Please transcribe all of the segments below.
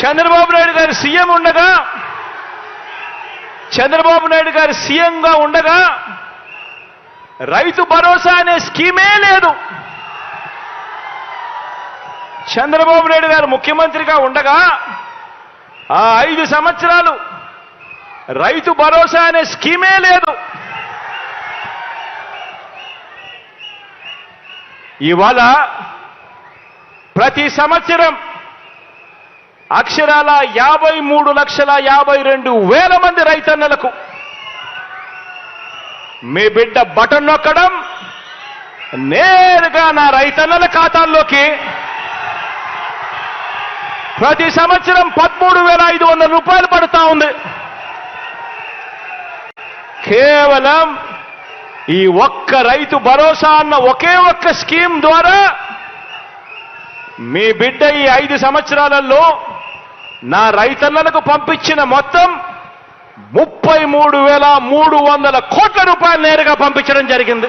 చంద్రబాబు నాయుడు గారు సీఎం ఉండగా చంద్రబాబు నాయుడు గారు సీఎంగా ఉండగా రైతు భరోసా అనే స్కీమే లేదు. చంద్రబాబు నాయుడు గారు ముఖ్యమంత్రిగా ఉండగా ఆ ఐదు సంవత్సరాలు రైతు భరోసా అనే స్కీమే లేదు. ఇవాళ ప్రతి సంవత్సరం అక్షరాల యాభై మూడు లక్షల యాభై రెండు వేల మంది రైతన్నలకు మీ బిడ్డ బటన్ నొక్కడం నేరుగా నా రైతన్నల ఖాతాల్లోకి ప్రతి సంవత్సరం పదమూడు వేల ఐదు వందల రూపాయలు పడుతూ ఉంది. కేవలం ఈ ఒక్క రైతు భరోసా అన్న ఒకే ఒక్క స్కీమ్ ద్వారా మీ బిడ్డ ఈ ఐదు సంవత్సరాలలో నా రైతన్నలకు పంపించిన మొత్తం ముప్పై మూడు వేల మూడు వందల కోట్ల రూపాయలు నేరుగా పంపించడం జరిగింది.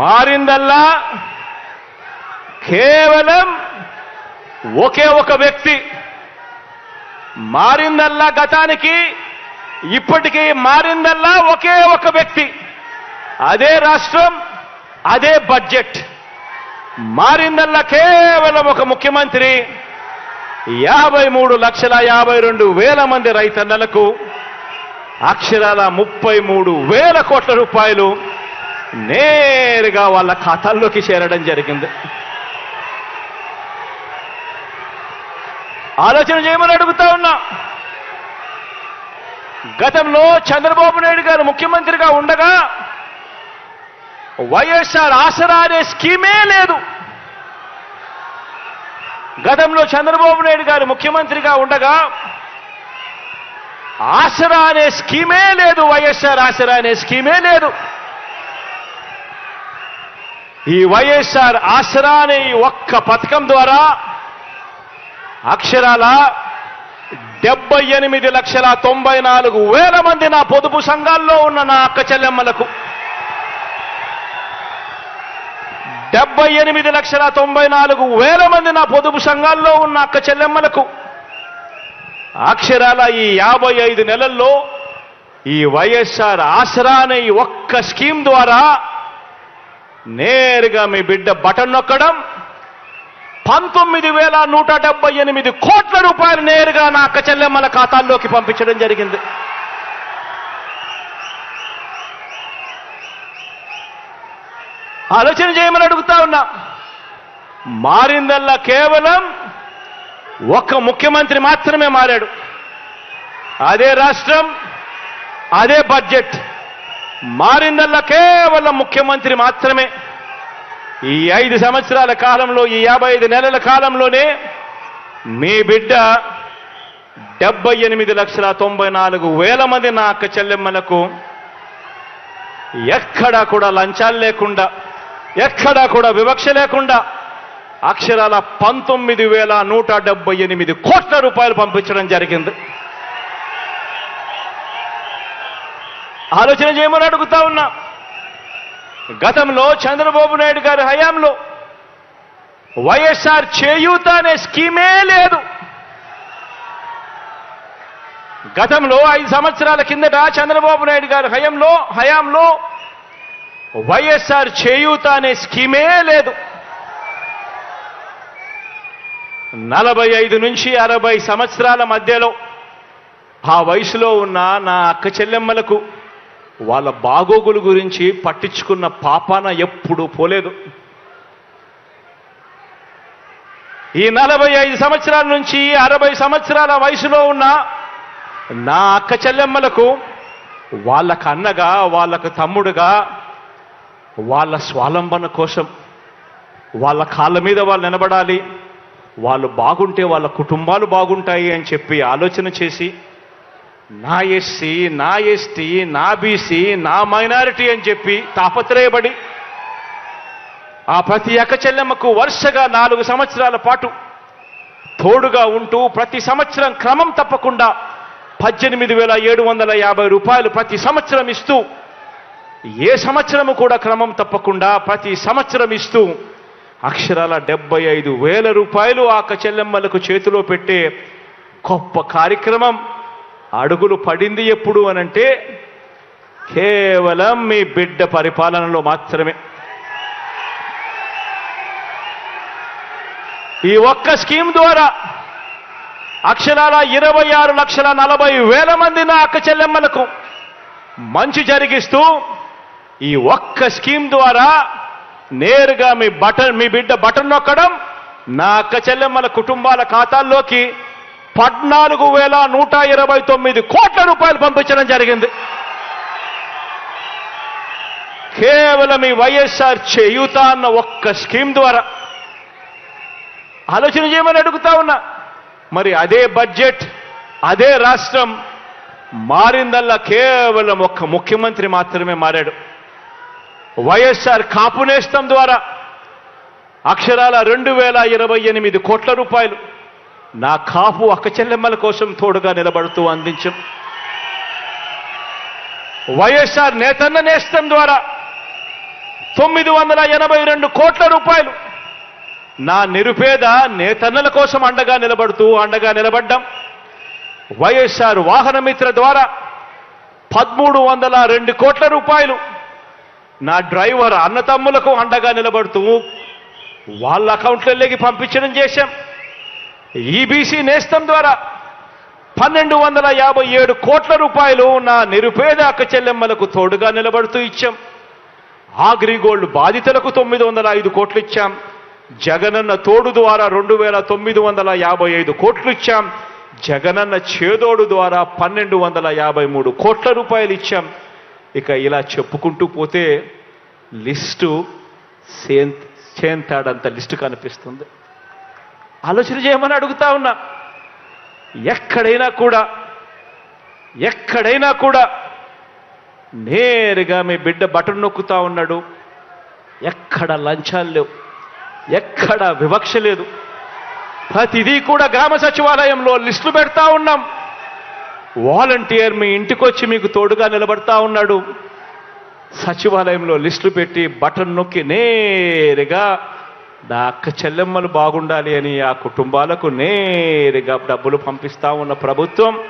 మారిందల్లా కేవలం ఒకే ఒక వ్యక్తి మారిందల్లా గతానికి ఇప్పటికీ మారిందల్లా ఒకే ఒక వ్యక్తి. అదే రాష్ట్రం అదే బడ్జెట్. మారిందల్లా కేవలం ఒక ముఖ్యమంత్రి. యాభై మూడు లక్షల యాభై రెండు వేల మంది రైతన్నలకు అక్షరాల ముప్పై మూడు వేల కోట్ల రూపాయలు నేరుగా వాళ్ళ ఖాతాల్లోకి చేరడం జరిగింది. ఆలోచన చేయమని అడుగుతా ఉన్నా. గతంలో చంద్రబాబు నాయుడు గారు ముఖ్యమంత్రిగా ఉండగా వైఎస్ఆర్ ఆసరా అనే స్కీమే లేదు. గతంలో చంద్రబాబు నాయుడు గారు ముఖ్యమంత్రిగా ఉండగా ఆసరా అనే స్కీమే లేదు వైఎస్ఆర్ ఆసరా అనే స్కీమే లేదు. ఈ వైఎస్ఆర్ ఆసరా అనే ఈ ఒక్క పథకం ద్వారా అక్షరాల డెబ్బై ఎనిమిది లక్షల తొంభై నాలుగు వేల మంది నా పొదుపు సంఘాల్లో ఉన్న నా అక్క చెల్లెమ్మలకు డెబ్బై ఎనిమిది లక్షల తొంభై నాలుగు వేల మంది నా పొదుపు సంఘాల్లో ఉన్న అక్క చెల్లెమ్మలకు అక్షరాల ఈ యాభై ఐదు నెలల్లో ఈ వైఎస్ఆర్ ఆసరా అనే ఈ ఒక్క స్కీమ్ ద్వారా నేరుగా మీ బిడ్డ బటన్ నొక్కడం పంతొమ్మిది వేల నూట డెబ్బై ఎనిమిది కోట్ల రూపాయలు నేరుగా నా అక్క చెల్లెమ్మల ఖాతాల్లోకి పంపించడం జరిగింది. ఆలోచన చేయమని అడుగుతా ఉన్నా. మారిందల్లా కేవలం ఒక్క ముఖ్యమంత్రి మాత్రమే మారాడు. అదే రాష్ట్రం అదే బడ్జెట్. మారిందల్లా కేవలం ముఖ్యమంత్రి మాత్రమే. ఈ ఐదు సంవత్సరాల కాలంలో ఈ యాభై ఐదు నెలల కాలంలోనే మీ బిడ్డ డెబ్బై ఎనిమిది లక్షల తొంభై నాలుగు వేల మంది నా అక్క చెల్లెమ్మలకు ఎక్కడా కూడా లంచాలు లేకుండా ఎక్కడా కూడా వివక్ష లేకుండా అక్షరాల పంతొమ్మిది వేల నూట డెబ్బై ఎనిమిది కోట్ల రూపాయలు పంపించడం జరిగింది. ఆలోచన చేయమని అడుగుతా ఉన్నా. గతంలో చంద్రబాబు నాయుడు గారి హయాంలో వైఎస్ఆర్ చేయూత అనే స్కీమే లేదు. గతంలో ఐదు సంవత్సరాల కిందట చంద్రబాబు నాయుడు గారి హయాంలో హయాంలో వైఎస్ఆర్ చేయూత అనే స్కీమే లేదు. నలభై ఐదు నుంచి అరవై సంవత్సరాల మధ్యలో ఆ వయసులో ఉన్న నా అక్క చెల్లెమ్మలకు వాళ్ళ బాగోగుల గురించి పట్టించుకున్న పాపాన ఎప్పుడు పోలేదు. ఈ నలభై ఐదు సంవత్సరాల నుంచి అరవై సంవత్సరాల వయసులో ఉన్న నా అక్క చెల్లెమ్మలకు వాళ్ళకు అన్నగా వాళ్ళకు తమ్ముడుగా వాళ్ళ స్వాలంబన కోసం వాళ్ళ కాళ్ళ మీద వాళ్ళు నిలబడాలి వాళ్ళు బాగుంటే వాళ్ళ కుటుంబాలు బాగుంటాయి అని చెప్పి ఆలోచన చేసి నా ఎస్సీ నా ఎస్టీ నా బీసీ నా మైనారిటీ అని చెప్పి తాపత్రయపడి ఆ ప్రతి అక్క చెల్లెమ్మకు వరుసగా నాలుగు సంవత్సరాల పాటు తోడుగా ఉంటూ ప్రతి సంవత్సరం క్రమం తప్పకుండా పద్దెనిమిది వేల ఏడు వందల యాభై రూపాయలు ప్రతి సంవత్సరం ఇస్తూ ఏ సంవత్సరము కూడా క్రమం తప్పకుండా ప్రతి సంవత్సరం ఇస్తూ అక్షరాల డెబ్బై ఐదు వేల రూపాయలు ఆ చెల్లెమ్మలకు చేతిలో పెట్టే గొప్ప కార్యక్రమం. అడుగులు పడింది ఎప్పుడు అనంటే కేవలం మీ బిడ్డ పరిపాలనలో మాత్రమే. ఈ ఒక్క స్కీమ్ ద్వారా అక్షరాల ఇరవై ఆరు లక్షల నలభై వేల మంది నా అక్క చెల్లెమ్మలకు మంచి జరిగిస్తూ ఈ ఒక్క స్కీమ్ ద్వారా నేరుగా మీ బటన్ మీ బిడ్డ బటన్ నొక్కడం నా అక్క చెల్లెమ్మల కుటుంబాల ఖాతాల్లోకి పద్నాలుగు వేల నూట ఇరవై తొమ్మిది కోట్ల రూపాయలు పంపించడం జరిగింది. కేవలం ఈ వైఎస్ఆర్ చేయుత అన్న ఒక్క స్కీమ్ ద్వారా. ఆలోచన చేయమని అడుగుతా ఉన్నా. మరి అదే బడ్జెట్ అదే రాష్ట్రం మారిందల్లా కేవలం ఒక్క ముఖ్యమంత్రి మాత్రమే మారాడు. వైఎస్ఆర్ కాపు నేస్తం ద్వారా అక్షరాల రెండు వేల ఇరవై ఎనిమిది కోట్ల రూపాయలు నా కాపు అక్క చెల్లెమ్మల కోసం తోడుగా నిలబడుతూ అందించం. వైఎస్ఆర్ నేతన్న నేస్తం ద్వారా తొమ్మిది వందల ఎనభై రెండు కోట్ల రూపాయలు నా నిరుపేద నేతన్నల కోసం అండగా నిలబడుతూ అండగా నిలబడ్డం. వైఎస్ఆర్ వాహన మిత్ర ద్వారా పదమూడు వందల రెండు కోట్ల రూపాయలు నా డ్రైవర్ అన్నతమ్ములకు అండగా నిలబడుతూ వాళ్ళ అకౌంట్లలోకి పంపించడం చేశాం. ఈబీసీ నేస్తం ద్వారా పన్నెండు వందల యాభై ఏడు కోట్ల రూపాయలు నా నిరుపేద అక్క చెల్లెమ్మలకు తోడుగా నిలబడుతూ ఇచ్చాం. ఆగ్రిగోల్డ్ బాధితులకు తొమ్మిది వందల ఐదు కోట్లు ఇచ్చాం. జగనన్న తోడు ద్వారా రెండు వేల తొమ్మిది వందల యాభై ఐదు కోట్లు ఇచ్చాం. జగనన్న చేదోడు ద్వారా పన్నెండు వందల యాభై మూడు కోట్ల రూపాయలు ఇచ్చాం. ఇక ఇలా చెప్పుకుంటూ పోతే లిస్టు సేన్ చేంతాడంత లిస్టు కనిపిస్తుంది. ఆలోచన చేయమని అడుగుతా ఉన్నా. ఎక్కడైనా కూడా ఎక్కడైనా కూడా నేరుగా మీ బిడ్డ బటన్ నొక్కుతా ఉన్నాడు. ఎక్కడ లంచాలు లేవు. ఎక్కడ వివక్ష లేదు. ప్రతిదీ కూడా గ్రామ సచివాలయంలో లిస్టులు పెడతా ఉన్నాం. వాలంటీర్ మీ ఇంటికి వచ్చి మీకు తోడుగా నిలబడతా ఉన్నాడు. సచివాలయంలో లిస్టులు పెట్టి బటన్ నొక్కి నేరుగా నా అక్క చెల్లెమ్మలు బాగుండాలి అని ఆ కుటుంబాలకు నేరుగా డబ్బులు పంపిస్తా ఉన్న ప్రభుత్వం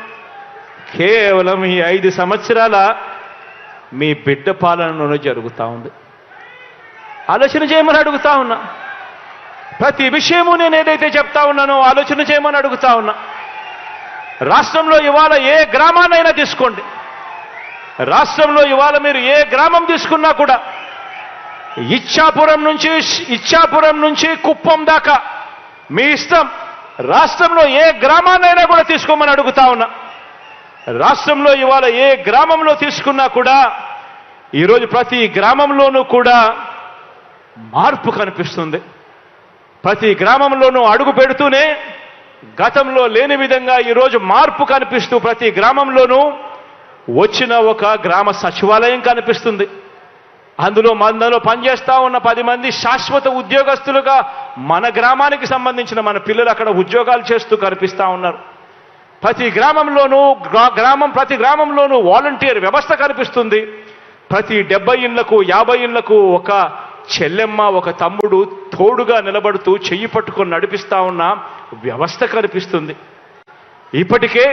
కేవలం ఈ ఐదు సంవత్సరాల మీ బిడ్డ పాలనలోనే జరుగుతూ ఉంది. ఆలోచన చేయమని అడుగుతా ఉన్నా. ప్రతి విషయము నేను ఏదైతే చెప్తా ఉన్నానో ఆలోచన చేయమని అడుగుతా ఉన్నా. రాష్ట్రంలో ఇవాళ ఏ గ్రామాన్నైనా తీసుకోండి. రాష్ట్రంలో ఇవాళ మీరు ఏ గ్రామం తీసుకున్నా కూడా ఇచ్చాపురం నుంచి ఇచ్చాపురం నుంచి కుప్పం దాకా మీ ఇష్టం రాష్ట్రంలో ఏ గ్రామాన్నైనా కూడా తీసుకోమని అడుగుతా ఉన్నా. రాష్ట్రంలో ఇవాళ ఏ గ్రామంలో తీసుకున్నా కూడా ఈరోజు ప్రతి గ్రామంలోనూ కూడా మార్పు కనిపిస్తుంది. ప్రతి గ్రామంలోనూ అడుగు పెడుతూనే గతంలో లేని విధంగా ఈరోజు మార్పు కనిపిస్తూ ప్రతి గ్రామంలోనూ వచ్చిన ఒక గ్రామ సచివాలయం కనిపిస్తుంది. అందులో మనలో పనిచేస్తూ ఉన్న పది మంది శాశ్వత ఉద్యోగస్తులుగా మన గ్రామానికి సంబంధించిన మన పిల్లలు అక్కడ ఉద్యోగాలు చేస్తూ కనిపిస్తూ ఉన్నారు. ప్రతి గ్రామంలోనూ గ్రామం ప్రతి గ్రామంలోనూ వాలంటీర్ వ్యవస్థ కనిపిస్తుంది. ప్రతి డెబ్బై ఇళ్ళకు యాభై ఇళ్ళకు ఒక చెల్లెమ్మ ఒక తమ్ముడు తోడుగా నిలబడుతూ చెయ్యి పట్టుకొని నడిపిస్తా ఉన్న వ్యవస్థ కనిపిస్తుంది. ఇప్పటికే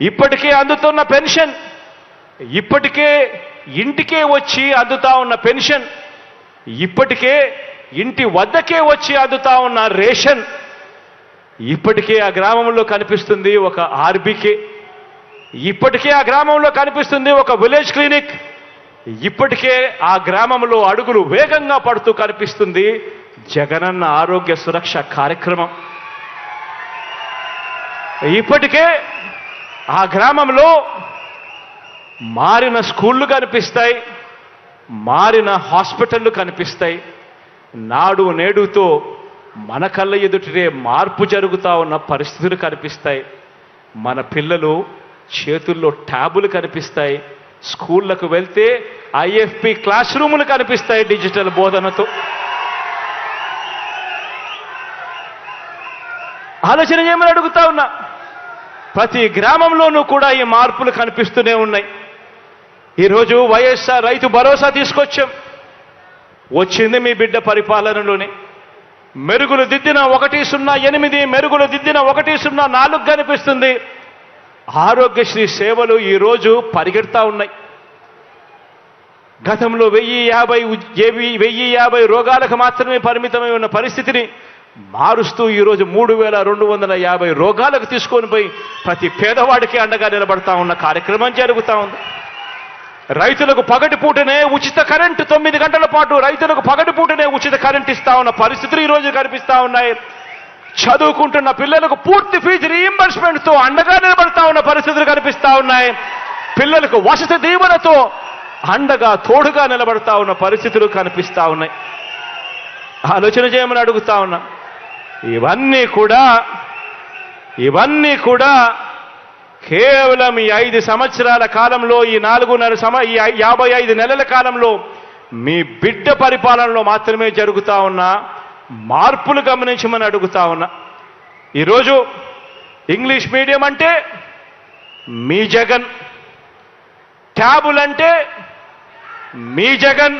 ఇప్పటికే అందుతున్న పెన్షన్ ఇప్పటికే ఇంటికే వచ్చి అందుతా ఉన్న పెన్షన్ ఇప్పటికే ఇంటి వద్దకే వచ్చి అందుతా ఉన్న రేషన్ ఇప్పటికే ఆ గ్రామంలో కనిపిస్తుంది ఒక ఆర్బీకే ఇప్పటికే ఆ గ్రామంలో కనిపిస్తుంది ఒక విలేజ్ క్లినిక్ ఇప్పటికే ఆ గ్రామంలో అడుగులు వేగంగా పడుతూ కనిపిస్తుంది జగనన్న ఆరోగ్య సురక్ష కార్యక్రమం. ఇప్పటికే ఆ గ్రామంలో మారిన స్కూళ్ళు కనిపిస్తాయి మారిన హాస్పిటళ్ళు కనిపిస్తాయి. నాడు నేడుతో మన కళ్ళ ఎదుటినే మార్పు జరుగుతూ ఉన్న పరిస్థితులు కనిపిస్తాయి. మన పిల్లలు చేతుల్లో ట్యాబులు కనిపిస్తాయి. స్కూళ్ళకు వెళ్తే ఐఎఫ్పి క్లాస్ రూములు కనిపిస్తాయి డిజిటల్ బోధనతో. ఆలోచన చేయమని అడుగుతా ఉన్నా. ప్రతి గ్రామంలోనూ కూడా ఈ మార్పులు కనిపిస్తూనే ఉన్నాయి. ఈరోజు వైఎస్ఆర్ రైతు భరోసా తీసుకొచ్చాం. వచ్చింది మీ బిడ్డ పరిపాలనలోనే. మెరుగులు దిద్దిన ఒకటి సున్నా ఎనిమిది మెరుగులు దిద్దిన ఒకటి సున్నా నాలుగు కనిపిస్తుంది. ఆరోగ్యశ్రీ సేవలు ఈరోజు పరిగెడతా ఉన్నాయి. గతంలో వెయ్యి యాభై ఏవి- వెయ్యి యాభై రోగాలకు మాత్రమే పరిమితమై ఉన్న పరిస్థితిని మారుస్తూ ఈరోజు మూడు వేల రెండు వందల యాభై రోగాలకు తీసుకొని పోయి ప్రతి పేదవాడికి అండగా నిలబడతా ఉన్న కార్యక్రమం జరుగుతూ ఉంది. రైతులకు పగటి పూటనే ఉచిత కరెంటు తొమ్మిది గంటల పాటు రైతులకు పగటి పూటనే ఉచిత కరెంట్ ఇస్తా ఉన్న పరిస్థితులు ఈరోజు కనిపిస్తా ఉన్నాయి. చదువుకుంటున్న పిల్లలకు పూర్తి ఫీజు రియంబర్స్మెంట్తో అండగా నిలబడతా ఉన్న పరిస్థితులు కనిపిస్తా ఉన్నాయి. పిల్లలకు వసతి దీవెనతో అండగా తోడుగా నిలబడతా ఉన్న పరిస్థితులు కనిపిస్తా ఉన్నాయి. ఆలోచన చేయమని అడుగుతా ఉన్నా. ఇవన్నీ కూడా ఇవన్నీ కూడా కేవలం ఈ ఐదు సంవత్సరాల కాలంలో ఈ నాలుగున్నర సమ ఈ యాభై ఐదు నెలల కాలంలో మీ బిడ్డ పరిపాలనలో మాత్రమే జరుగుతా ఉన్న మార్పులు గమనించమని అడుగుతా ఉన్నా. ఈరోజు ఇంగ్లీష్ మీడియం అంటే మీ జగన్ ట్యాబులంటే మీ జగన్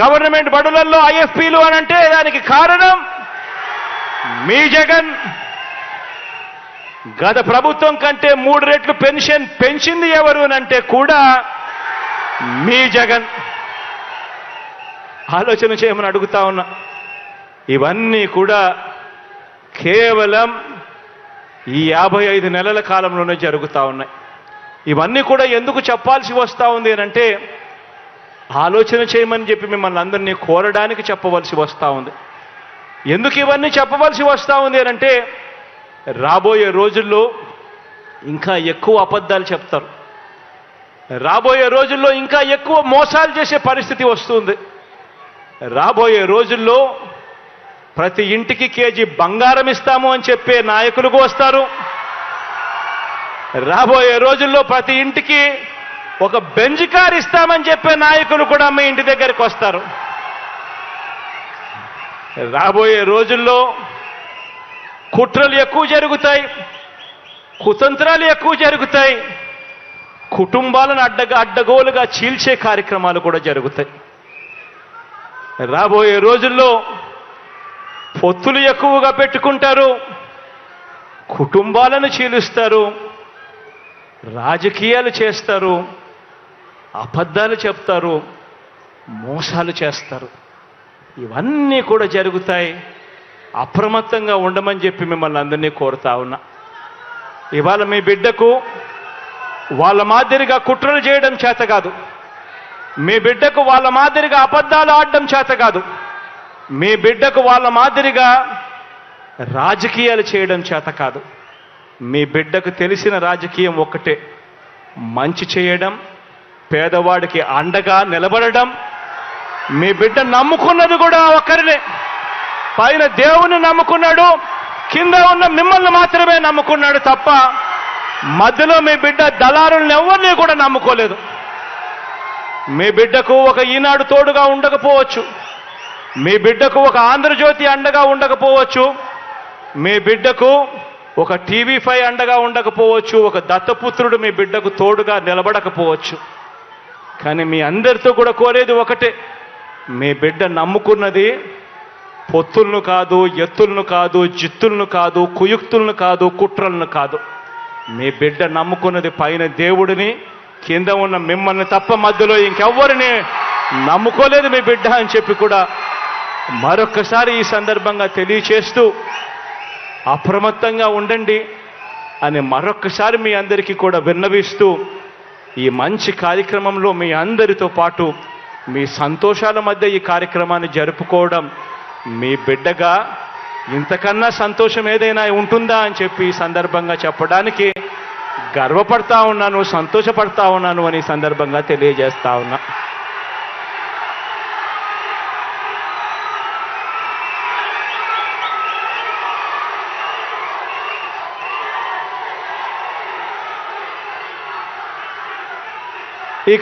గవర్నమెంట్ బడులలో ఐఎఫ్పీలు అని అంటే దానికి కారణం మీ జగన్ గత ప్రభుత్వం కంటే మూడు రెట్లు పెన్షన్ పెంచింది ఎవరు అంటే కూడా మీ జగన్. ఆలోచన చేయమని అడుగుతా ఉన్నా. ఇవన్నీ కూడా కేవలం ఈ యాభై ఐదు నెలల కాలంలోనే జరుగుతూ ఉన్నాయి. ఇవన్నీ కూడా ఎందుకు చెప్పాల్సి వస్తూ ఉంది అని అంటే ఆలోచన చేయమని చెప్పి మిమ్మల్ని అందరినీ కోరడానికి చెప్పవలసి వస్తూ ఉంది. ఎందుకు ఇవన్నీ చెప్పవలసి వస్తూ ఉంది అని అంటే రాబోయే రోజుల్లో ఇంకా ఎక్కువ అబద్ధాలు చెప్తారు. రాబోయే రోజుల్లో ఇంకా ఎక్కువ మోసాలు చేసే పరిస్థితి వస్తుంది. రాబోయే రోజుల్లో ప్రతి ఇంటికి కేజీ బంగారం ఇస్తాము అని చెప్పే నాయకులకు వస్తారు. రాబోయే రోజుల్లో ప్రతి ఇంటికి ఒక బెంజ్ కార్ ఇస్తామని చెప్పే నాయకులు కూడా మీ ఇంటి దగ్గరికి వస్తారు. రాబోయే రోజుల్లో కుట్రలు ఎక్కువ జరుగుతాయి కుతంత్రాలు ఎక్కువ జరుగుతాయి కుటుంబాలను అడ్డగా అడ్డగోలుగా చీల్చే కార్యక్రమాలు కూడా జరుగుతాయి. రాబోయే రోజుల్లో పొత్తులు ఎక్కువగా పెట్టుకుంటారు కుటుంబాలను చీలుస్తారు రాజకీయాలు చేస్తారు అబద్ధాలు చెప్తారు మోసాలు చేస్తారు. ఇవన్నీ కూడా జరుగుతాయి. అప్రమత్తంగా ఉండమని చెప్పి మిమ్మల్ని అందరినీ కోరుతా ఉన్నా. ఇవాళ మీ బిడ్డకు వాళ్ళ మాదిరిగా కుట్రలు చేయడం చేత కాదు. మీ బిడ్డకు వాళ్ళ మాదిరిగా అబద్ధాలు ఆడడం చేత కాదు. మీ బిడ్డకు వాళ్ళ మాదిరిగా రాజకీయాలు చేయడం చేత కాదు. మీ బిడ్డకు తెలిసిన రాజకీయం ఒక్కటే. మంచి చేయడం పేదవాడికి అండగా నిలబడడం మీ బిడ్డ నమ్ముకున్నది కూడా ఒక్కరినే పైన దేవుని నమ్ముకున్నాడు కింద ఉన్న మిమ్మల్ని మాత్రమే నమ్ముకున్నాడు తప్ప మధ్యలో మీ బిడ్డ దళారుల్ని ఎవరిని కూడా నమ్ముకోలేదు. మీ బిడ్డకు ఒక ఈనాడు తోడుగా ఉండకపోవచ్చు. మీ బిడ్డకు ఒక ఆంధ్రజ్యోతి అండగా ఉండకపోవచ్చు. మీ బిడ్డకు ఒక టీవీ ఫైవ్ అండగా ఉండకపోవచ్చు. ఒక దత్తపుత్రుడు మీ బిడ్డకు తోడుగా నిలబడకపోవచ్చు. కానీ మీ అందరితో కూడా కోరేది ఒకటే మీ బిడ్డ నమ్ముకున్నది పొత్తులను కాదు ఎత్తులను కాదు జిత్తులను కాదు కుయుక్తులను కాదు కుట్రలను కాదు. మీ బిడ్డ నమ్ముకున్నది పైన దేవుడిని కింద ఉన్న మిమ్మల్ని తప్ప మధ్యలో ఇంకెవ్వరిని నమ్ముకోలేదు మీ బిడ్డ అని చెప్పి కూడా మరొక్కసారి ఈ సందర్భంగా తెలియచేస్తూ అప్రమత్తంగా ఉండండి అని మరొక్కసారి మీ అందరికీ కూడా విన్నవిస్తూ ఈ మంచి కార్యక్రమంలో మీ అందరితో పాటు మీ సంతోషాల మధ్య ఈ కార్యక్రమాన్ని జరుపుకోవడం మీ బిడ్డగా ఇంతకన్నా సంతోషం ఏదైనా ఉంటుందా అని చెప్పి ఈ సందర్భంగా చెప్పడానికి గర్వపడతా ఉన్నాను సంతోషపడతా ఉన్నాను అని సందర్భంగా తెలియజేస్తా ఉన్నా.